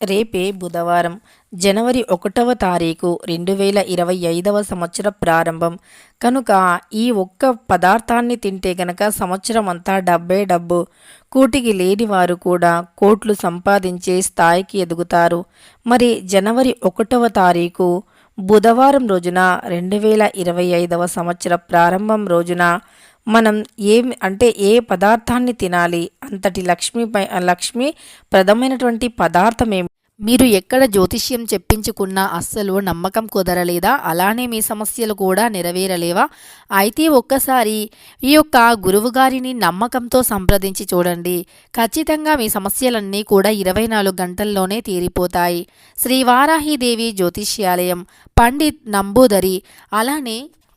రేపే బుధవారం జనవరి ఒకటవ తారీఖు రెండు వేల ఇరవై ఐదవ సంవత్సర ప్రారంభం. కనుక ఈ ఒక్క పదార్థాన్ని తింటే గనక సంవత్సరం అంతా డబ్బే డబ్బు. కూటికి లేని వారు కూడా కోట్లు సంపాదించే స్థాయికి ఎదుగుతారు. మరి జనవరి ఒకటవ తారీఖు బుధవారం రోజున రెండు వేల ఇరవై ఐదవ సంవత్సర ప్రారంభం రోజున మనం ఏం అంటే ఏ పదార్థాన్ని తినాలి అంతటి లక్ష్మి లక్ష్మి ప్రదమైనటువంటి పదార్థం ఏమి మీరు ఎక్కడ జ్యోతిష్యం చెప్పించుకున్నా అస్సలు నమ్మకం కుదరలేదా? అలానే మీ సమస్యలు కూడా నెరవేరలేవా? అయితే ఒక్కసారి ఈ యొక్క గురువుగారిని నమ్మకంతో సంప్రదించి చూడండి. ఖచ్చితంగా మీ సమస్యలన్నీ కూడా ఇరవై నాలుగు గంటల్లోనే తీరిపోతాయి. శ్రీ వారాహిదేవి జ్యోతిష్యాలయం పండిత్ నంబూదరి అలానే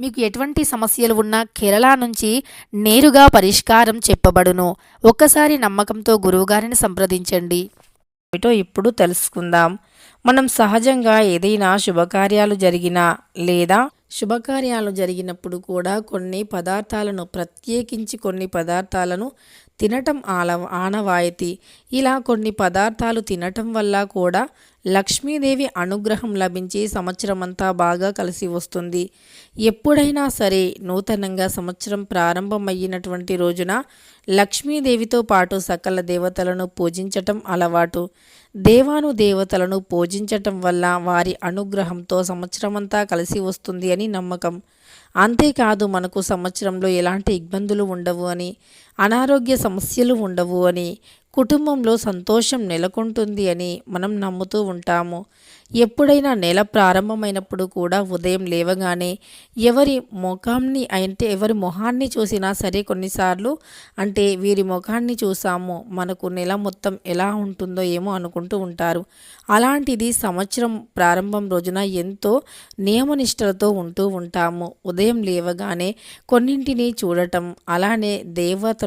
మీకు ఎటువంటి సమస్యలు ఉన్నా కేరళ నుంచి నేరుగా పరిష్కారం చెప్పబడును. ఒక్కసారి నమ్మకంతో గురువుగారిని సంప్రదించండి. ఏమిటో ఇప్పుడు తెలుసుకుందాం. మనం సహజంగా ఏదైనా శుభకార్యాలు జరిగినా లేదా శుభకార్యాలు జరిగినప్పుడు కూడా కొన్ని పదార్థాలను ప్రత్యేకించి కొన్ని పదార్థాలను తినటం ఆల ఆనవాయితీ. ఇలా కొన్ని పదార్థాలు తినటం వల్ల కూడా లక్ష్మీదేవి అనుగ్రహం లభించి సంవత్సరమంతా బాగా కలిసి వస్తుంది. ఎప్పుడైనా సరే నూతనంగా సంవత్సరం ప్రారంభమయ్యినటువంటి రోజున లక్ష్మీదేవితో పాటు సకల దేవతలను పూజించటం అలవాటు. దేవాను దేవతలను పూజించటం వల్ల వారి అనుగ్రహంతో సంవత్సరమంతా కలిసి వస్తుంది అని నమ్మకం. అంతేకాదు మనకు సంవత్సరంలో ఎలాంటి ఇబ్బందులు ఉండవు అని అనారోగ్య సమస్యలు ఉండవు అని కుటుంబంలో సంతోషం నెలకొంటుంది అని మనం నమ్ముతూ ఉంటాము. ఎప్పుడైనా నెల ప్రారంభమైనప్పుడు కూడా ఉదయం లేవగానే ఎవరి ముఖాన్ని అంటే ఎవరి మొహాన్ని చూసినా సరే కొన్నిసార్లు అంటే వీరి ముఖాన్ని చూసాము మనకు నెల మొత్తం ఎలా ఉంటుందో ఏమో అనుకుంటూ ఉంటారు. అలాంటిది సంవత్సరం ప్రారంభం రోజున ఎంతో నియమనిష్టలతో ఉంటూ ఉంటాము. ఉదయం లేవగానే కొన్నింటిని చూడటం అలానే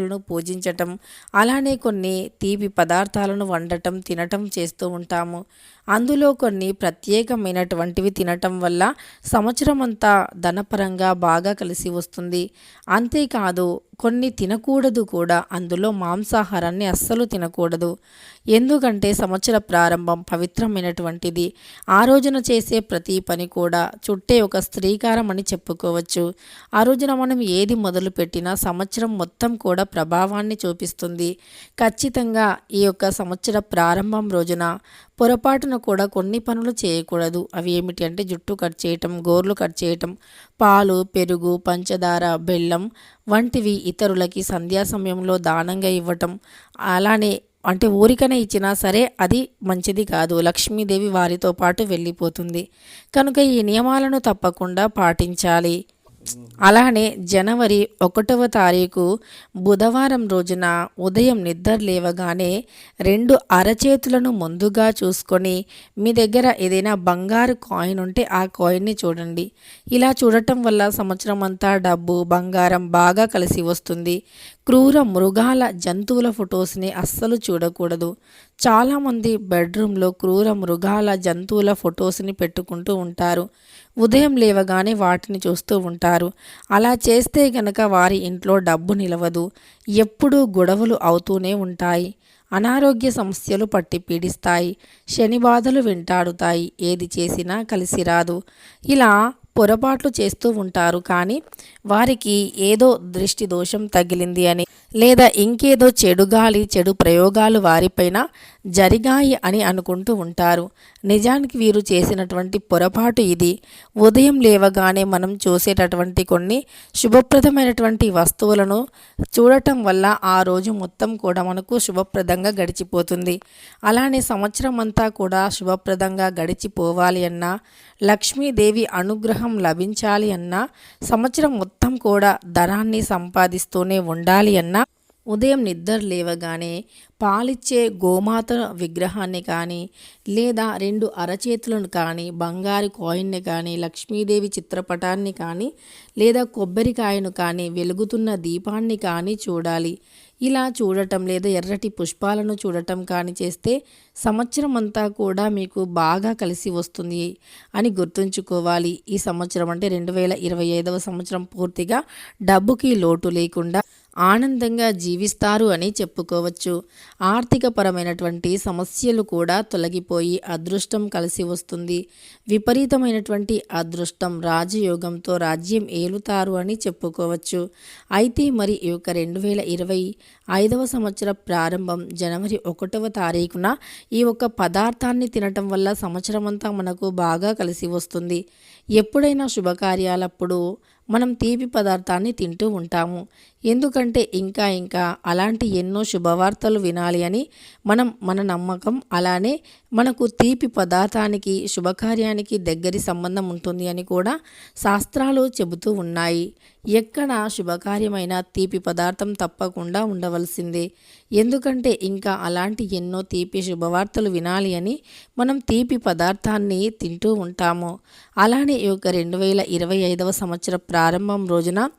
దేవతలను పూజించటం అలానే కొన్ని తీపి పదార్థాలను వండటం తినటం చేస్తూ ఉంటాము. అందులో కొన్ని ప్రత్యేకమైనటువంటివి తినటం వల్ల సంవత్సరం అంతా ధనపరంగా బాగా కలిసి వస్తుంది. అంతేకాదు కొన్ని తినకూడదు కూడా అందులో మాంసాహారాన్ని అస్సలు తినకూడదు. ఎందుకంటే సంవత్సర ప్రారంభం పవిత్రమైనటువంటిది. ఆ రోజున చేసే ప్రతి పని కూడా చుట్టే ఒక స్త్రీకారం అని చెప్పుకోవచ్చు. ఆ రోజున మనం ఏది మొదలుపెట్టినా సంవత్సరం మొత్తం కూడా ప్రభావాన్ని చూపిస్తుంది. ఖచ్చితంగా ఈ యొక్క సంవత్సర ప్రారంభం రోజున రోజున కూడా కొన్ని పనులు చేయకూడదు. అవి ఏమిటి అంటే జుట్టు కట్ చేయటం గోర్లు కట్ చేయటం పాలు పెరుగు పంచదార బెల్లం వంటివి ఇతరులకి సంధ్యా సమయంలో దానంగా ఇవ్వటం. అలానే అంటే ఊరికనే ఇచ్చినా సరే అది మంచిది కాదు. లక్ష్మీదేవి వారితో పాటు వెళ్ళిపోతుంది. కనుక ఈ నియమాలను తప్పకుండా పాటించాలి. అలానే జనవరి ఒకటవ తారీఖు బుధవారం రోజున ఉదయం నిద్ర లేవగానే రెండు అరచేతులను ముందుగా చూసుకొని మీ దగ్గర ఏదైనా బంగారు కాయిన్ ఉంటే ఆ కాయిన్ని చూడండి. ఇలా చూడటం వల్ల సంవత్సరం అంతా డబ్బు బంగారం బాగా కలిసి వస్తుంది. క్రూర మృగాల జంతువుల ఫొటోస్ని అస్సలు చూడకూడదు. చాలామంది బెడ్రూమ్లో క్రూర మృగాల జంతువుల ఫొటోస్ని పెట్టుకుంటూ ఉంటారు. ఉదయం లేవగానే వాటిని చూస్తూ ఉంటారు. అలా చేస్తే గనక వారి ఇంట్లో డబ్బు నిలవదు. ఎప్పుడూ గొడవలు అవుతూనే ఉంటాయి. అనారోగ్య సమస్యలు పట్టి పీడిస్తాయి. శని బాధలు వెంటాడుతాయి. ఏది చేసినా కలిసి రాదు. ఇలా పొరపాట్లు చేస్తూ ఉంటారు. కానీ వారికి ఏదో దృష్టి దోషం తగిలింది అని లేదా ఇంకేదో చెడు గాలి చెడు ప్రయోగాలు వారిపైన జరిగాయి అని అనుకుంటూ ఉంటారు. నిజానికి వీరు చేసినటువంటి పొరపాటు ఇది. ఉదయం లేవగానే మనం చూసేటటువంటి కొన్ని శుభప్రదమైనటువంటి వస్తువులను చూడటం వల్ల ఆ రోజు మొత్తం కూడా మనకు శుభప్రదంగా గడిచిపోతుంది. అలానే సంవత్సరం అంతా కూడా శుభప్రదంగా గడిచిపోవాలి అన్నా లక్ష్మీదేవి అనుగ్రహం లభించాలి అన్నా సంవత్సరం మొత్తం కూడా ధనాన్ని సంపాదిస్తూనే ఉండాలి అన్నా ఉదయం నిద్ర లేవగానే పాలిచ్చే గోమాత విగ్రహాన్ని కానీ లేదా రెండు అరచేతులను కానీ బంగారు కాయిన్ని కానీ లక్ష్మీదేవి చిత్రపటాన్ని కానీ లేదా కొబ్బరికాయను కానీ వెలుగుతున్న దీపాన్ని కానీ చూడాలి. ఇలా చూడటం లేదా. ఎర్రటి పుష్పాలను చూడటం కానీ చేస్తే సంవత్సరం అంతా కూడా మీకు బాగా కలిసి వస్తుంది అని గుర్తుంచుకోవాలి. ఈ సంవత్సరం అంటే రెండు వేల ఇరవై ఐదవ సంవత్సరం పూర్తిగా డబ్బుకి లోటు లేకుండా ఆనందంగా జీవిస్తారు అని చెప్పుకోవచ్చు. ఆర్థికపరమైనటువంటి సమస్యలు కూడా తొలగిపోయి అదృష్టం కలిసి వస్తుంది. విపరీతమైనటువంటి అదృష్టం రాజయోగంతో రాజ్యం ఏలుతారు అని చెప్పుకోవచ్చు. అయితే మరి ఈ యొక్క రెండు వేల ఇరవై ఐదవ సంవత్సర ప్రారంభం జనవరి ఒకటవ తారీఖున ఈ ఒక్క పదార్థాన్ని తినటం వల్ల సంవత్సరం అంతా మనకు బాగా కలిసి వస్తుంది. ఎప్పుడైనా శుభకార్యాలప్పుడు మనం తీపి పదార్థాన్ని తింటూ ఉంటాము. ఎందుకంటే ఇంకా ఇంకా అలాంటి ఎన్నో శుభవార్తలు వినాలి అని మనం మన నమ్మకం అలానే మనకు తీపి పదార్థానికి శుభకార్యానికి దగ్గరి సంబంధం ఉంటుంది అని కూడా శాస్త్రాలు చెబుతూ ఉన్నాయి. ఎక్కడ శుభకార్యమైన తీపి పదార్థం తప్పకుండా ఉండవలసిందే. ఎందుకంటే ఇంకా అలాంటి ఎన్నో తీపి శుభవార్తలు వినాలి అని మనం తీపి పదార్థాన్ని తింటూ ఉంటాము. అలానే ఈ యొక్క రెండు వేల ఇరవై ఐదవ సంవత్సర ప్రారంభం రోజున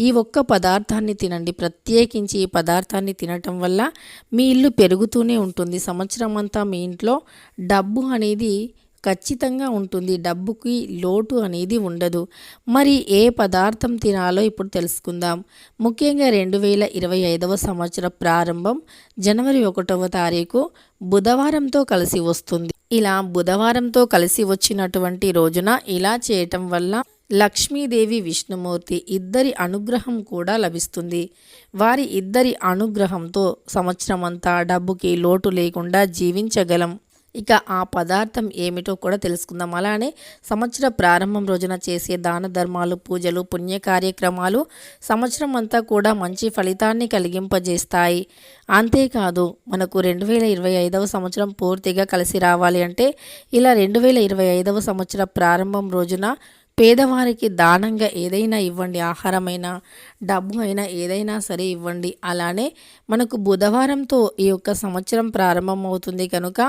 ఈ ఒక్క పదార్థాన్ని తినండి. ప్రత్యేకించి ఈ పదార్థాన్ని తినటం వల్ల మీ ఇల్లు పెరుగుతూనే ఉంటుంది. సంవత్సరం అంతా మీ ఇంట్లో డబ్బు అనేది ఖచ్చితంగా ఉంటుంది. డబ్బుకి లోటు అనేది ఉండదు. మరి ఏ పదార్థం తినాలో ఇప్పుడు తెలుసుకుందాం. ముఖ్యంగా రెండు వేల ఇరవై ఐదవ సంవత్సర ప్రారంభం జనవరి ఒకటవ తారీఖు బుధవారంతో కలిసి వస్తుంది. ఇలా బుధవారంతో కలిసి వచ్చినటువంటి రోజున ఇలా చేయటం వల్ల లక్ష్మీదేవి విష్ణుమూర్తి ఇద్దరి అనుగ్రహం కూడా లభిస్తుంది. వారి ఇద్దరి అనుగ్రహంతో సంవత్సరం అంతా డబ్బుకి లోటు లేకుండా జీవించగలం. ఇక ఆ పదార్థం ఏమిటో కూడా తెలుసుకుందాం. అలానే సంవత్సర ప్రారంభం రోజున చేసే దాన ధర్మాలు పూజలు పుణ్య కార్యక్రమాలు సంవత్సరం అంతా కూడా మంచి ఫలితాన్ని కలిగింపజేస్తాయి. అంతేకాదు మనకు రెండు వేల ఇరవై ఐదవ సంవత్సరం పూర్తిగా కలిసి రావాలి అంటే ఇలా రెండు వేల ఇరవై ఐదవ సంవత్సర ప్రారంభం రోజున పేదవారికి దానంగా ఏదైనా ఇవ్వండి ఆహారమైనా డబ్బు అయినా ఏదైనా సరే ఇవ్వండి. అలానే మనకు బుధవారంతో ఈ యొక్క సంవత్సరం ప్రారంభం అవుతుంది కనుక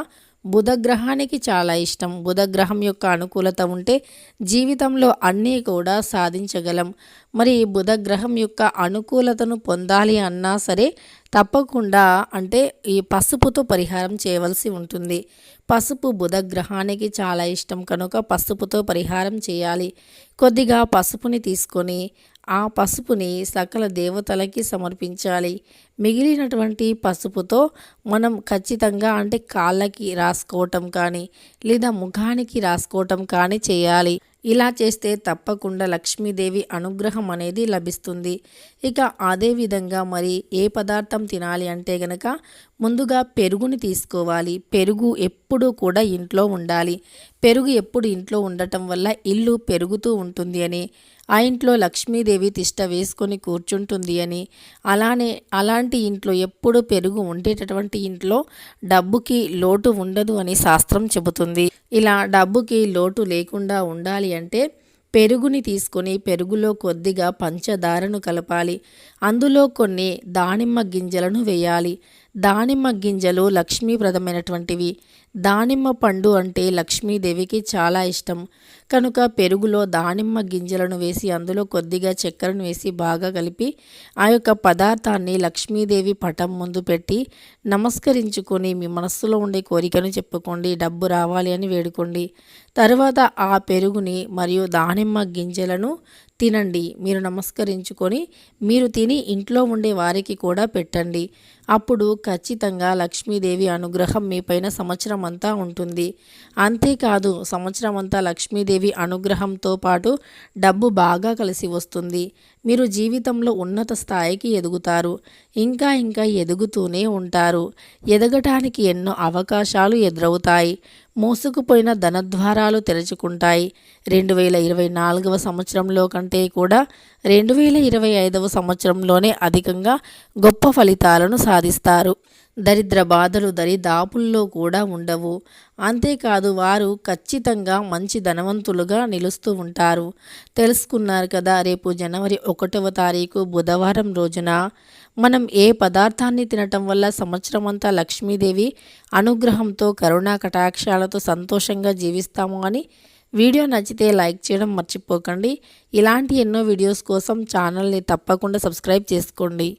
బుధగ్రహానికి చాలా ఇష్టం. బుధగ్రహం యొక్క అనుకూలత ఉంటే జీవితంలో అన్నీ కూడా సాధించగలం. మరి బుధగ్రహం యొక్క అనుకూలతను పొందాలి అన్నా సరే తప్పకుండా అంటే ఈ పసుపుతో పరిహారం చేయవలసి ఉంటుంది. పసుపు బుధగ్రహానికి చాలా ఇష్టం. కనుక పసుపుతో పరిహారం చేయాలి. కొద్దిగా పసుపుని తీసుకొని ఆ పసుపుని సకల దేవతలకి సమర్పించాలి. మిగిలినటువంటి పసుపుతో మనం ఖచ్చితంగా అంటే కాళ్ళకి రాసుకోవటం కానీ లేదా ముఖానికి రాసుకోవటం కానీ చేయాలి. ఇలా చేస్తే తప్పకుండా లక్ష్మీదేవి అనుగ్రహం అనేది లభిస్తుంది. ఇక అదేవిధంగా మరి ఏ పదార్థం తినాలి అంటే గనక ముందుగా పెరుగుని తీసుకోవాలి. పెరుగు ఎప్పుడూ కూడా ఇంట్లో ఉండాలి. పెరుగు ఎప్పుడు ఇంట్లో ఉండటం వల్ల ఇల్లు పెరుగుతూ ఉంటుంది అని ఆ ఇంట్లో లక్ష్మీదేవి తిష్ట వేసుకొని కూర్చుంటుంది అని అలానే అలాంటి ఇంట్లో ఎప్పుడు పెరుగు ఉండేటటువంటి ఇంట్లో డబ్బుకి లోటు ఉండదు అని శాస్త్రం చెబుతుంది. ఇలా డబ్బుకి లోటు లేకుండా ఉండాలి అంటే పెరుగుని తీసుకొని పెరుగులో కొద్దిగా పంచదారను కలపాలి. అందులో కొన్ని దానిమ్మ గింజలను వేయాలి. దానిమ్మ గింజలు లక్ష్మీప్రదమైనటువంటివి. దానిమ్మ పండు అంటే లక్ష్మీదేవికి చాలా ఇష్టం. కనుక పెరుగులో దానిమ్మ గింజలను వేసి అందులో కొద్దిగా చక్కెరను వేసి బాగా కలిపి ఆ యొక్క పదార్థాన్ని లక్ష్మీదేవి పటం ముందు పెట్టి నమస్కరించుకొని మీ మనస్సులో ఉండే కోరికను చెప్పుకోండి డబ్బు రావాలి అని వేడుకోండి. తర్వాత ఆ పెరుగుని మరియు దానిమ్మ గింజలను తినండి మీరు నమస్కరించుకొని మీరు తిని ఇంట్లో ఉండే వారికి కూడా పెట్టండి. అప్పుడు ఖచ్చితంగా లక్ష్మీదేవి అనుగ్రహం మీపైన సంవత్సరం అంతా ఉంటుంది. అంతేకాదు సంవత్సరం అంతా లక్ష్మీదేవి అనుగ్రహంతో పాటు డబ్బు బాగా కలిసి వస్తుంది. మీరు జీవితంలో ఉన్నత స్థాయికి ఎదుగుతారు. ఇంకా ఇంకా ఎదుగుతూనే ఉంటారు. ఎదగటానికి ఎన్నో అవకాశాలు ఎదురవుతాయి. మోసుకుపోయిన ధనద్వారాలు తెరుచుకుంటాయి. రెండు వేల ఇరవై నాలుగవ సంవత్సరంలో కంటే కూడా రెండు వేల ఇరవై ఐదవ సంవత్సరంలోనే అధికంగా గొప్ప ఫలితాలను సాధిస్తారు. దరిద్ర బాధలు దరిదాపుల్లో కూడా ఉండవు. అంతేకాదు వారు ఖచ్చితంగా మంచి ధనవంతులుగా నిలుస్తూ ఉంటారు. తెలుసుకున్నారు కదా రేపు జనవరి ఒకటవ తారీఖు బుధవారం రోజున మనం ఏ పదార్థాన్ని తినటం వల్ల సంవత్సరం అంతా లక్ష్మీదేవి అనుగ్రహంతో కరుణా కటాక్షాలతో సంతోషంగా జీవిస్తాము అని వీడియో నచ్చితే లైక్ చేయడం మర్చిపోకండి. ఇలాంటి ఎన్నో వీడియోస్ కోసం ఛానల్ని తప్పకుండా సబ్స్క్రైబ్ చేసుకోండి.